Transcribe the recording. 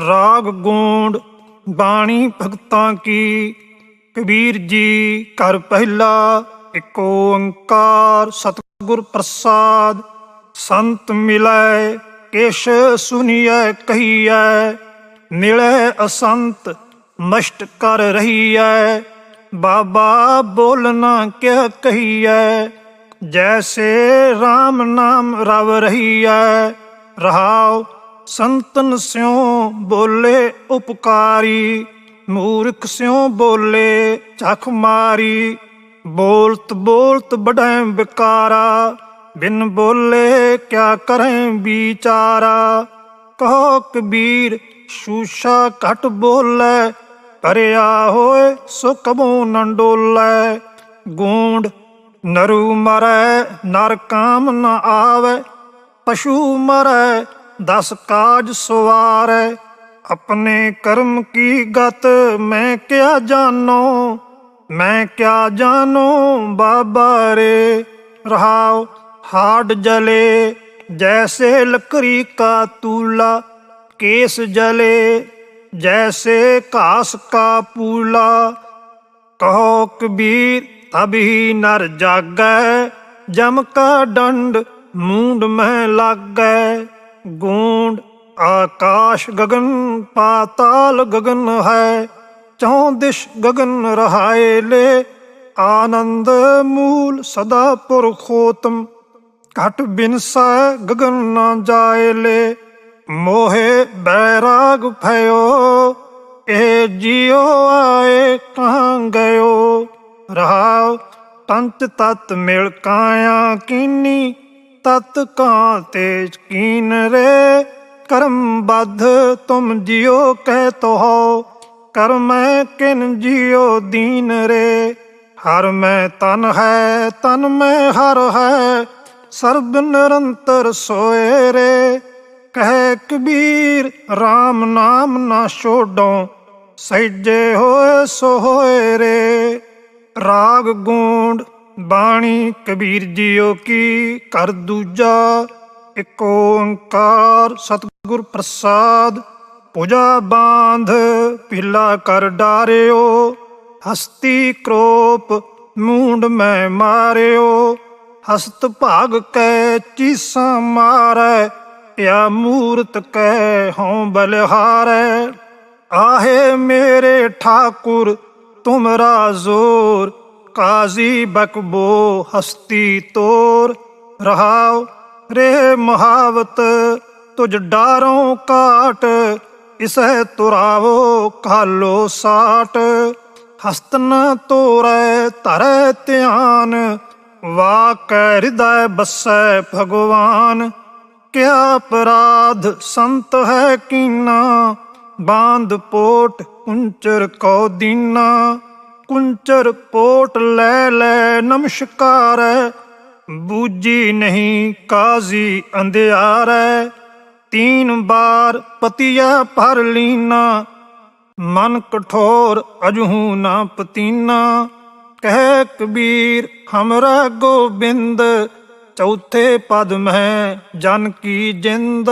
ਰਾਗ ਗੋਂਡ ਬਾਣੀ ਭਗਤਾਂ ਕੀ? ਕਬੀਰ ਜੀ ਘਰ ਪਹਿਲਾ ਇੱਕ ਓੰਕਾਰ, ਸਤਿਗੁਰ ਪ੍ਰਸਾਦ। ਸੰਤ ਮਿਲੈ, ਕਿਛ ਸੁਨੀਐ, ਕਹੀਐ। ਮਿਲੈ ਅਸੰਤ, ਨਸ਼ਟ ਕਰ ਰਹੀਐ। ਬਾਬਾ ਬੋਲਣਾ ਕਿਆ ਕਹੀਐ। ਜੈਸੇ RAM ਨਾਮ ਰਵ ਰਹੀਐ। ਰਹਾਉ ਸੰਤਨ ਸਿਉ ਬੋਲੇ ਉਪਕਾਰੀ, ਮੂਰਖ ਸਿਉ ਬੋਲੇ ਚਖ ਮਾਰੀ। ਬੋਲਤ ਬੋਲਤ ਬੜੈ ਵਿਕਾਰਾ, ਬਿਨ ਬੋਲੇ ਕਿਆ ਕਰੈ ਵਿਚਾਰਾ। ਕਹੋ ਕਬੀਰ ਸ਼ੂਸ਼ਾ ਘਟ ਬੋਲੇ ਭਰਿਆ ਹੋਏ ਸੋ ਕਬੋ ਨ ਡੋਲੇ ਗੂੰਡ ਨਰੂ ਮਰੈ, ਨਰ ਕਾਮ ਨ ਆਵੇ, ਪਸ਼ੂ ਮਰੈ ਦਸ ਕਾਜ ਸਵਾਰੈ, ਆਪਣੇ ਕਰਮ ਕੀ ਗਤ ਮੈਂ ਕਿਆ ਜਾਣੋ? ਮੈਂ ਕਿਆ ਜਾਣੋ ਬਾਬਾ ਰੇ? ਰਹਾਉ ਹਾੜ ਜਲੇ, ਜੈਸੇ ਲਕਰੀ ਕਾ ਤੂਲਾ, ਕੇਸ ਜਲੇ, ਜੈਸੇ ਘਾਸ ਕਾ ਪੂਲਾ। ਕਹੋ ਕਬੀਰ ਤਬਹੀ ਨਰ ਜਾਗੈ, ਜਮ ਕਾ ਡੰਡ, ਮੂੰਡ ਮਹਿ ਲਾਗੈ। गूंड आकाश गगन पाताल गगन है चौ दिश गगन रहाए ले आनंद मूल सदा पुरखोतम घट बिनसा गगन न जाए ले ਮੋਹੇ ਬੈਰਾਗ ਭਇਓ ਇਹ ਜਿਉ ਆਏ ਕਾਂ ਗਇਓ ਰਹਾਉ ਤੰਤ ਤਤ ਮਿਲ ਕਾਇਆ ਕੀਨੀ ਤਤ ਕਾਂ ਤੇ ਕੀਨ ਰੇ, ਕਰਮ ਬਧ ਤੁਮ ਜਿਓ ਕਹਿ ਤੋ ਹੋ ਕਰ ਕਿਨ ਜਿਓ ਦੀਨ ਰੇ। ਹਰ ਮੈਂ ਤਨ ਹੈ, ਤਨ ਮੈਂ ਹਰ ਹੈ, ਸਰਬ ਨਿਰੰਤਰ ਸੋਏ ਰੇ। ਕਹਿ ਕਬੀਰ RAM ਨਾਮ ਨਾ ਛੋਡੋ, ਸਹਿਜੇ ਹੋਏ ਸੋ ਹੋਏ ਰੇ। ਰਾਗ ਗੂੰਡ ਬਾਣੀ ਕਬੀਰ ਜੀਓ ਕੀ ਕਰ ਦੂਜਾ ਏਕ ਓੰਕਾਰ ਸਤਿਗੁਰ ਪ੍ਰਸਾਦ। ਪੂਜਾ ਬਾਂਧ, ਪਿਲਾ ਕਰ ਡਾਰਿਓ, ਹਸਤੀ ਕ੍ਰੋਪ, ਮੂੰਡ ਮੈਂ ਮਾਰਿਓ। ਹਸਤ ਭਾਗ ਕੈ ਚੀਸਾਂ ਮਾਰੈ, ਪਿਆ ਮੂਰਤ ਕੈ ਹਉ ਬਲਹਾਰੈ। ਆਹੇ ਮੇਰੇ ਠਾਕੁਰ, ਤੁਮਰਾ ਜ਼ੋਰ ਕਾਜ਼ੀ ਬਕਬੋ ਹਸਤੀ ਤੋਰ ਰਹਾਉ ਰੇ ਮਹਾਵਤ ਤੁਜ ਡਾਰੋਂ ਕਾਟ ਇਸੈ ਤੁਰਾਵੋ ਕਾਲੋ ਸਾਟ। ਹਸਤਨ ਤੋਰੈ, ਧਰੈ ਧਿਆਨ, ਵਾਕੈ ਹਿਰਦੈ ਬਸੈ ਭਗਵਾਨ। ਕਿਆ ਅਪਰਾਧ ਸੰਤ ਹੈ ਕੀਨਾ ਬਾਂਦ ਪੋਟ ਉੰਚਰ ਕੋ ਦੀਨਾ। ਕੁੰਚਰ ਪੋਟ ਲੈ ਲੈ ਨਮਸਕਾਰੈ ਬੂਜੀ ਨਹੀਂ ਕਾਜ਼ੀ ਅੰਧਿਆਰੈ ਤੀਨ ਬਾਰ ਪਤੀਆ ਭਰ ਲੀਨਾ। ਮਨ ਕਠੋਰ ਅਜਹੂ ਨਾ ਪਤੀਨਾ। ਕਹਿ ਕਬੀਰ, ਹਮਰਾ ਗੋਬਿੰਦ, ਚੌਥੇ ਪਦ ਮਹਿ ਜਨ ਕੀ ਜਿੰਦ।